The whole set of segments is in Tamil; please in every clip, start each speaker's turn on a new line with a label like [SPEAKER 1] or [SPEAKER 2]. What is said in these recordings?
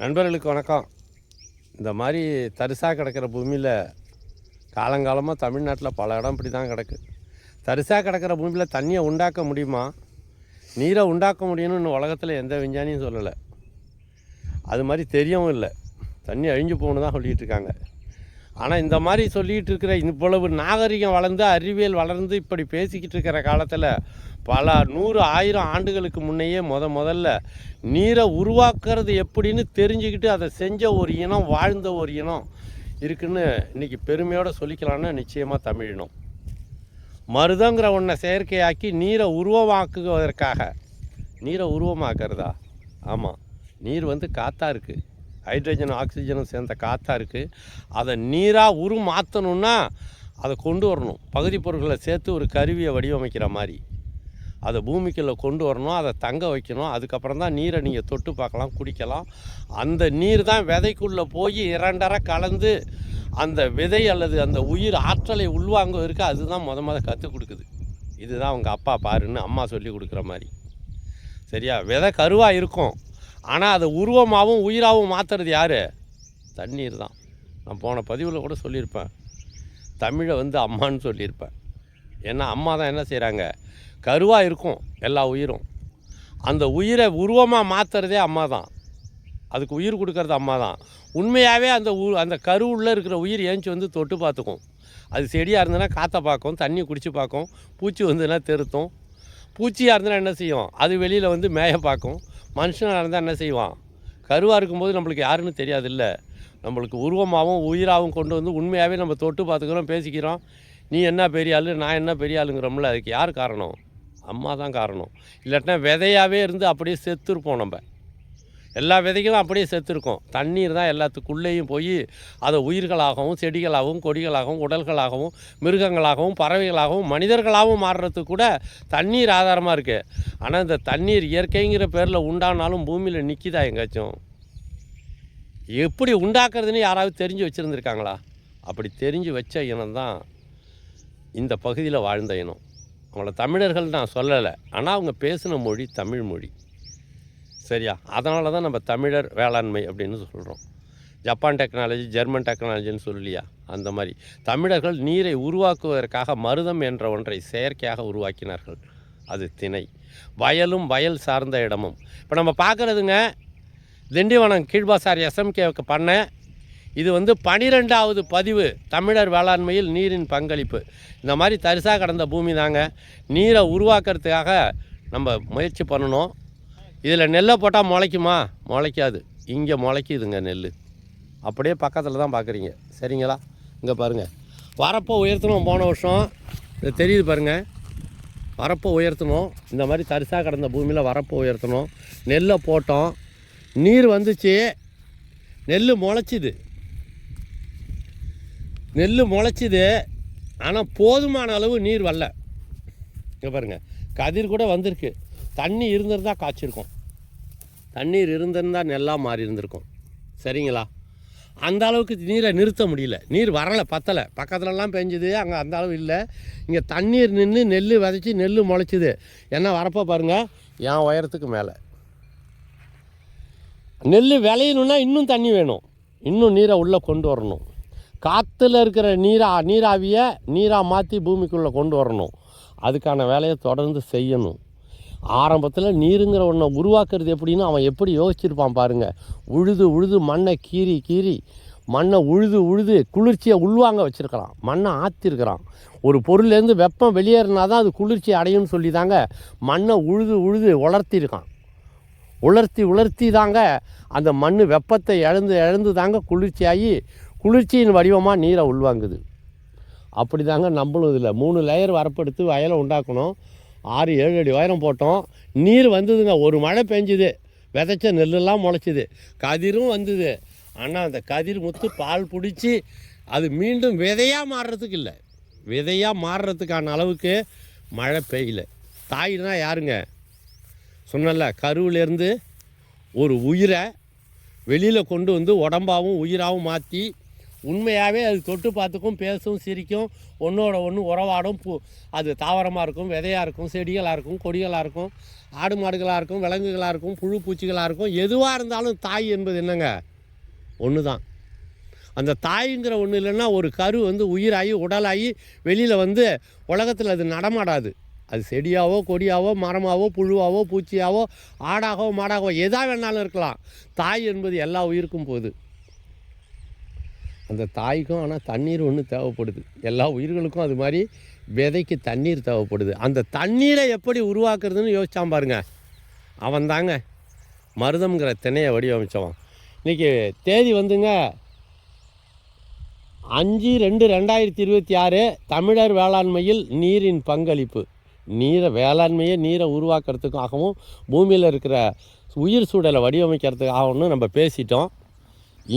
[SPEAKER 1] நண்பர்களுக்கு வணக்கம். இந்த மாதிரி தரிசாக கிடக்கிற பூமியில் காலங்காலமாக தமிழ்நாட்டில் பல இடம் இப்படி தான் கிடக்கு. தரிசாக கிடக்கிற பூமியில் தண்ணியை உண்டாக்க முடியுமா? நீரை உண்டாக்க முடியும்னு இன்னும் உலகத்தில் எந்த விஞ்ஞானியும் சொல்லலை. அது மாதிரி தெரியவும் இல்லை. தண்ணி அழிஞ்சு போகணும் தான் சொல்லிகிட்டு இருக்காங்க. ஆனால் இந்த மாதிரி சொல்லிகிட்டு இருக்கிற இவ்வளவு நாகரிகம் வளர்ந்து அறிவியல் வளர்ந்து இப்படி பேசிக்கிட்டு இருக்கிற காலத்தில் பல நூறு ஆயிரம் ஆண்டுகளுக்கு முன்னையே முத முதல்ல நீரை உருவாக்குறது எப்படின்னு தெரிஞ்சுக்கிட்டு அதை செஞ்ச ஒரு இனம் வாழ்ந்த ஒரு இனம் இருக்குன்னு இன்றைக்கி பெருமையோடு சொல்லிக்கலாம்னா நிச்சயமாக தமிழினம். மருதங்கிற ஒன்றை செயற்கையாக்கி நீரை உருவமாக்குவதற்காக. நீரை உருவமாக்குறதா? ஆமாம் நீர் வந்து காற்றா இருக்குது ஹைட்ரஜன் ஆக்சிஜனும் சேர்ந்த காற்றாக இருக்குது அதை நீராக உருமாற்றணுன்னா அதை கொண்டு வரணும். பகுதி பொருட்களை சேர்த்து ஒரு கருவியை வடிவமைக்கிற மாதிரி. அதை பூமிக்குள்ளே கொண்டு வரணும் அதை தங்க வைக்கணும். அதுக்கப்புறம் தான் நீரை நீங்கள் தொட்டு பார்க்கலாம் குடிக்கலாம். அந்த நீர் தான் விதைக்குள்ளே போய் இரண்டரை கலந்து அந்த விதை அல்லது அந்த உயிர் ஆற்றலை உள்வாங்க இருக்க. அதுதான் முத முத கற்றுக் கொடுக்குது. இதுதான் அவங்க அப்பா பாருன்னு அம்மா சொல்லி கொடுக்குற மாதிரி. சரியா? விதை கருவாக இருக்கும். ஆனால் அதை உருவமாகவும் உயிராகவும் மாற்றுறது யார்? தண்ணீர் தான். நான் போன பதிவில் கூட சொல்லியிருப்பேன். தமிழை வந்து அம்மான்னு சொல்லியிருப்பேன். ஏன்னா அம்மா தான் என்ன செய்கிறாங்க கருவாக இருக்கும் எல்லா உயிரும். அந்த உயிரை உருவமாக மாற்றுறதே அம்மா தான். அதுக்கு உயிர் கொடுக்கறது அம்மா தான். உண்மையாகவே அந்த உ அந்த கருவுள்ளே இருக்கிற உயிர் ஏஞ்சி வந்து தொட்டு பார்த்துக்கும். அது செடியாக இருந்ததுன்னா காற்றை பார்க்கும் தண்ணி குடிச்சு பார்க்கும் பூச்சி வந்துன்னா தெருத்தும். பூச்சியாக இருந்ததுன்னா என்ன செய்யும்? அது வெளியில் வந்து மேய பார்க்கும். மனுஷனாக இருந்தால் என்ன செய்வான்? கருவாக இருக்கும்போது நம்மளுக்கு யாருன்னு தெரியாதுல்ல. நம்மளுக்கு உருவமாகவும் உயிராகவும் கொண்டு வந்து உண்மையாகவே நம்ம தொட்டு பார்த்துக்கிறோம் பேசிக்கிறோம். நீ என்ன பெரிய ஆள் நான் என்ன பெரிய ஆளுங்கிறோம்ல அதுக்கு யார் காரணம்? அம்மா தான் காரணம். இல்லாட்டினா விதையாகவே இருந்து அப்படியே செத்துருப்போம் நம்ம. எல்லா விதைகளும் அப்படியே செத்துருக்கும். தண்ணீர் தான் எல்லாத்துக்குள்ளேயும் போய் அதை உயிர்களாகவும் செடிகளாகவும் கொடிகளாகவும் உடல்களாகவும் மிருகங்களாகவும் பறவைகளாகவும் மனிதர்களாகவும் மாறுறதுக்கு கூட தண்ணீர் ஆதாரமாக இருக்குது ஆனால் இந்த தண்ணீர் இயற்கைங்கிற பேரில் உண்டானாலும் பூமியில் நிற்கிதா எங்காச்சும்? எப்படி உண்டாக்குறதுன்னு யாராவது தெரிஞ்சு வச்சுருந்துருக்காங்களா? அப்படி தெரிஞ்சு வச்ச இனம் தான் இந்த பகுதியில் வாழ்ந்த இனம். அவங்கள தமிழர்கள் நான் சொல்லலை. ஆனால் அவங்க பேசின மொழி தமிழ் மொழி. சரியா? அதனால தான் நம்ம தமிழர் வேளாண்மை அப்படின்னு சொல்கிறோம் ஜப்பான் டெக்னாலஜி ஜெர்மன் டெக்னாலஜின்னு சொல்லியா? அந்த மாதிரி. தமிழர்கள் நீரை உருவாக்குவதற்காக மருதம் என்ற ஒன்றை செயற்கையாக உருவாக்கினார்கள். அது திணை. வயலும் வயல் சார்ந்த இடமும். இப்போ நம்ம பார்க்குறதுங்க திண்டிவனம் கீழ்பாசார் எஸ்எம்கேவுக்கு பண்ண இது வந்து பனிரெண்டாவது பதிவு தமிழர் வேளாண்மையில் நீரின் பங்களிப்பு. இந்த மாதிரி தரிசாக கடந்த பூமி தாங்க. நீரை உருவாக்குறதுக்காக நம்ம முயற்சி பண்ணணும். இதில் நெல்லை போட்டால் முளைக்குமா? முளைக்காது. இங்கே முளைக்குதுங்க நெல். அப்படியே பக்கத்தில் தான் பார்க்குறீங்க. சரிங்களா? இங்கே பாருங்கள் வரப்போ உயர்த்தணும் போன வருஷம். இது தெரியுது பாருங்கள் வரப்போ உயர்த்தணும். இந்த மாதிரி தரிசாக கிடந்த பூமியில் வரப்போ உயர்த்தணும். நெல்லை போட்டோம். நீர் வந்துச்சு. நெல் முளைச்சிது. நெல் முளைச்சிது. ஆனால் போதுமான அளவு நீர் வரல. இங்கே பாருங்கள் கதிர் கூட வந்திருக்கு. தண்ணி இருந்திருந்தால் காய்ச்சிருக்கும். தண்ணீர் இருந்திருந்தால் நெல்லாக மாறி இருந்திருக்கும். சரிங்களா? அந்த அளவுக்கு நீரை நிறுத்த முடியல. நீர் வரலை பத்தலை. பக்கத்துலலாம் பெஞ்சுது அங்கே அந்த அளவு இல்லை. இங்கே தண்ணீர் நின்று நெல் விதைச்சி நெல் முளைச்சிது. என்ன வரப்போ பாருங்கள் என் உயரத்துக்கு மேலே. நெல் விளையணுன்னா இன்னும் தண்ணி வேணும். இன்னும் நீரை உள்ளே கொண்டு வரணும். காற்றுல இருக்கிற நீரா நீராவியை நீராக மாற்றி பூமிக்குள்ளே கொண்டு வரணும். அதுக்கான வேலையை தொடர்ந்து செய்யணும். ஆரம்பத்தில் நீருங்கிற ஒன்றை உருவாக்குறது எப்படின்னு அவன் எப்படி யோசிச்சிருப்பான் பாருங்கள் உழுது உழுது மண்ணை கீறி கீறி மண்ணை உழுது உழுது குளிர்ச்சியை உள்வாங்க வச்சுருக்கிறான். மண்ணை ஆற்றிருக்கிறான் ஒரு பொருள்லேருந்து வெப்பம் வெளியேறினா தான் அது குளிர்ச்சி அடையும்னு சொல்லி தாங்க மண்ணை உழுது உழுது உலர்த்தியிருக்கான் உலர்த்தி உலர்த்தி தாங்க அந்த மண் வெப்பத்தை இழந்து இழந்து தாங்க குளிர்ச்சியாகி குளிர்ச்சியின் வடிவமாக நீரை உள்வாங்குது. அப்படி தாங்க நம்மளும் இதில் மூணு லேயர் வரப்படுத்து வயலை உண்டாக்கணும். ஆறு ஏழு அடி உயரம் போட்டோம். நீர் வந்ததுங்க ஒரு மழை பெஞ்சுது. விதைச்ச நெல்லெல்லாம் முளைச்சிது. கதிரும் வந்தது. ஆனால் அந்த கதிர் முத்து பால் பிடிச்சி அது மீண்டும் விதையாக மாறுறதுக்கு இல்லை. விதையாக மாறுறதுக்கான அளவுக்கு மழை பெய்யல. தாயினா யாருங்க? சொன்னல கருவிலேருந்து ஒரு உயிரை வெளியில் கொண்டு வந்து உடம்பாகவும் உயிராகவும் மாற்றி உண்மையாகவே அது தொட்டு பார்த்துக்கும் பேசும் சிரிக்கும் ஒன்றோட ஒன்று உறவாடும் பூ அது தாவரமாக இருக்கும் விதையாக இருக்கும் செடிகளாக இருக்கும் கொடிகளாக இருக்கும் ஆடு மாடுகளாக இருக்கும் விலங்குகளாக இருக்கும் புழு பூச்சிகளாக இருக்கும் எதுவாக இருந்தாலும் தாய் என்பது என்னங்க? ஒன்று தான் அந்த தாய்ங்கிற ஒன்று இல்லைன்னா ஒரு கரு வந்து உயிராகி உடலாகி வெளியில் வந்து உலகத்தில் அது நடமாடாது. அது செடியாவோ கொடியாவோ மரமாவோ புழுவாவோ பூச்சியாவோ ஆடாகவோ மாடாகவோ எதா வேணாலும் இருக்கலாம். தாய் என்பது எல்லா உயிருக்கும் போகுது அந்த தாய்க்கும் ஆனால் தண்ணீர் ஒன்று தேவைப்படுது. எல்லா உயிர்களுக்கும் அது மாதிரி விதைக்கு தண்ணீர் தேவைப்படுது. அந்த தண்ணீரை எப்படி உருவாக்குறதுன்னு யோசிச்சான் பாருங்க. அவன் தாங்க மருதம்ங்கிற திணையை வடிவமைச்சவன். இன்றைக்கி தேதி வந்துங்க. அஞ்சு ரெண்டு ரெண்டாயிரத்தி இருபத்தி ஆறு தமிழர் வேளாண்மையில் நீரின் பங்களிப்பு. நீரை வேளாண்மையை நீரை உருவாக்குறதுக்காகவும் பூமியில் இருக்கிற உயிர் சூழலை வடிவமைக்கிறதுக்காகவும் நம்ம பேசிட்டோம்.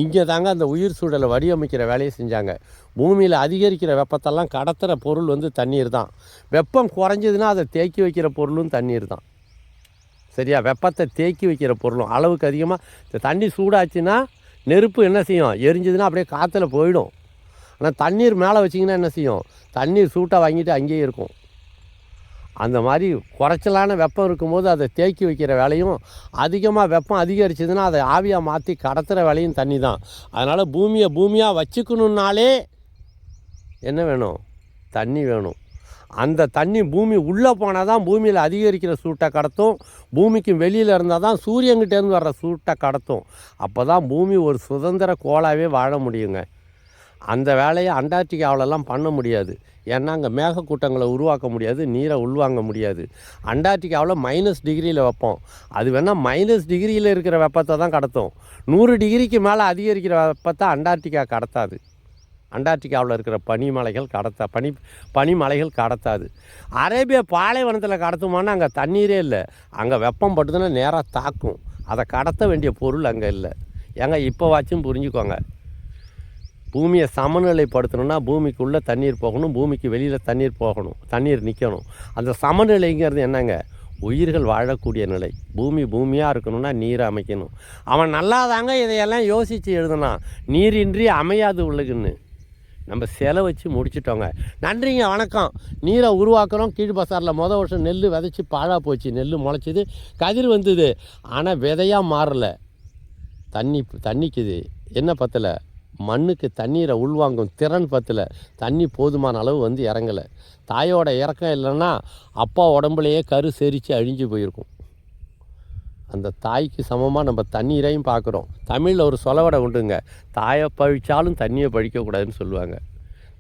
[SPEAKER 1] இங்கே தாங்க அந்த உயிர் சூழலை வடிவமைக்கிற வேலையை செஞ்சாங்க. பூமியில் அதிகரிக்கிற வெப்பத்தெல்லாம் கடத்துகிற பொருள் வந்து தண்ணீர் தான். வெப்பம் குறைஞ்சதுன்னா அதை தேக்கி வைக்கிற பொருளும் தண்ணீர் தான். சரியா? வெப்பத்தை தேக்கி வைக்கிற பொருளும். அளவுக்கு அதிகமாக இந்த தண்ணி சூடாச்சுன்னா நெருப்பு என்ன செய்யும்? எரிஞ்சதுன்னா அப்படியே காற்றுல போயிடும். ஆனால் தண்ணீர் மேலே வச்சிங்கன்னா என்ன செய்யும்? தண்ணீர் சூட்டாக வாங்கிட்டு அங்கேயே இருக்கும். அந்த மாதிரி குறைச்சலான வெப்பம் இருக்கும்போது அதை தேக்கி வைக்கிற வேலையும் அதிகமாக வெப்பம் அதிகரிச்சதுன்னா அதை ஆவியாக மாற்றி கடத்துகிற வேலையும் தண்ணி தான் அதனால் பூமியை பூமியாக வச்சுக்கணுன்னாலே என்ன வேணும்? தண்ணி வேணும். அந்த தண்ணி பூமி உள்ளே போனால் தான் பூமியில் அதிகரிக்கிற சூட்டை கடத்தும். பூமிக்கு வெளியில் இருந்தால் தான் சூரியன்கிட்டேருந்து வர்ற சூட்டை கடத்தும். அப்போ தான் பூமி ஒரு சுதந்திர கோளாவே வாழ முடியுங்க. அந்த வேலையை அண்டார்டிகாவிலலாம் பண்ண முடியாது. ஏன்னா அங்கே மேகக்கூட்டங்களை உருவாக்க முடியாது நீரை உள்வாங்க முடியாது. அண்டார்டிகாவில் மைனஸ் டிகிரியில் வைப்போம். அது வேணால் மைனஸ் டிகிரியில் இருக்கிற வெப்பத்தை தான் கடத்தும். நூறு டிகிரிக்கு மேலே அதிகரிக்கிற வெப்பத்தை அண்டார்டிகா கடத்தாது. அண்டார்டிகாவில் இருக்கிற பனிமலைகள் கடத்தா பனி பனிமலைகள் கடத்தாது. அரேபிய பாலைவனத்தில் கடத்துமானா அங்கே தண்ணீரே இல்லை. அங்கே வெப்பம் பட்டுதுன்னா நேராக தாக்கும். அதை கடத்த வேண்டிய பொருள் அங்கே இல்லை. ஏங்க இப்போ வாச்சும் புரிஞ்சுக்கோங்க. பூமியை சமநிலைப்படுத்தணும்னா பூமிக்குள்ளே தண்ணீர் போகணும் பூமிக்கு வெளியில் தண்ணீர் போகணும் தண்ணீர் நிற்கணும் அந்த சமநிலைங்கிறது என்னங்க? உயிர்கள் வாழக்கூடிய நிலை. பூமி பூமியாக இருக்கணும்னா நீரை அமைக்கணும். அவன் நல்லாதாங்க இதையெல்லாம் யோசித்து எழுதுனான். நீரின்றி அமையாது உள்ளுக்குன்னு. நம்ம செலை வச்சு முடிச்சிட்டோங்க. நன்றிங்க வணக்கம். நீரை உருவாக்குறோம். கீழ் பசாரில் மொதல் வருஷம் நெல் விதைச்சி பாழாக போச்சு. நெல் முளைச்சிது கதிர் வந்தது. ஆனால் விதையாக மாறலை. தண்ணி தண்ணிக்குது. என்ன பத்தலை? மண்ணுக்கு தண்ணீரை உள்வாங்கும் திறன் பத்தில் தண்ணி போதுமான அளவு வந்து இறங்கலை. தாயோட இறக்கம் இல்லைன்னா அப்பா உடம்புலையே கரு செரித்து அழிஞ்சு போயிருக்கும். அந்த தாய்க்கு சமமாக நம்ம தண்ணீரையும் பார்க்குறோம் தமிழில் ஒரு சொலவடை உண்டுங்க. தாயை பழிச்சாலும் தண்ணியை பழிக்கக்கூடாதுன்னு சொல்லுவாங்க.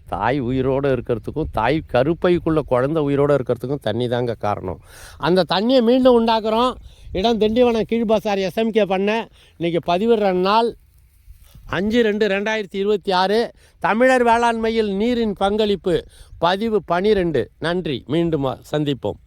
[SPEAKER 1] தாய் உயிரோடு இருக்கிறதுக்கும் தாய் கருப்பைக்குள்ளே குழந்தை உயிரோடு இருக்கிறதுக்கும் தண்ணி தாங்க காரணம். அந்த தண்ணியை மீண்டும் உண்டாக்குறோம். இடம் திண்டிவனம் கீழ்பாசார் எஸ்எம்கே பண்ண இன்றைக்கி பதிவிடுற நாள் அஞ்சு ரெண்டு ரெண்டாயிரத்தி இருபத்தி ஆறு தமிழர் வேளாண்மையில் நீரின் பங்களிப்பு பதிவு பனிரெண்டு. நன்றி. மீண்டும் சந்திப்போம்.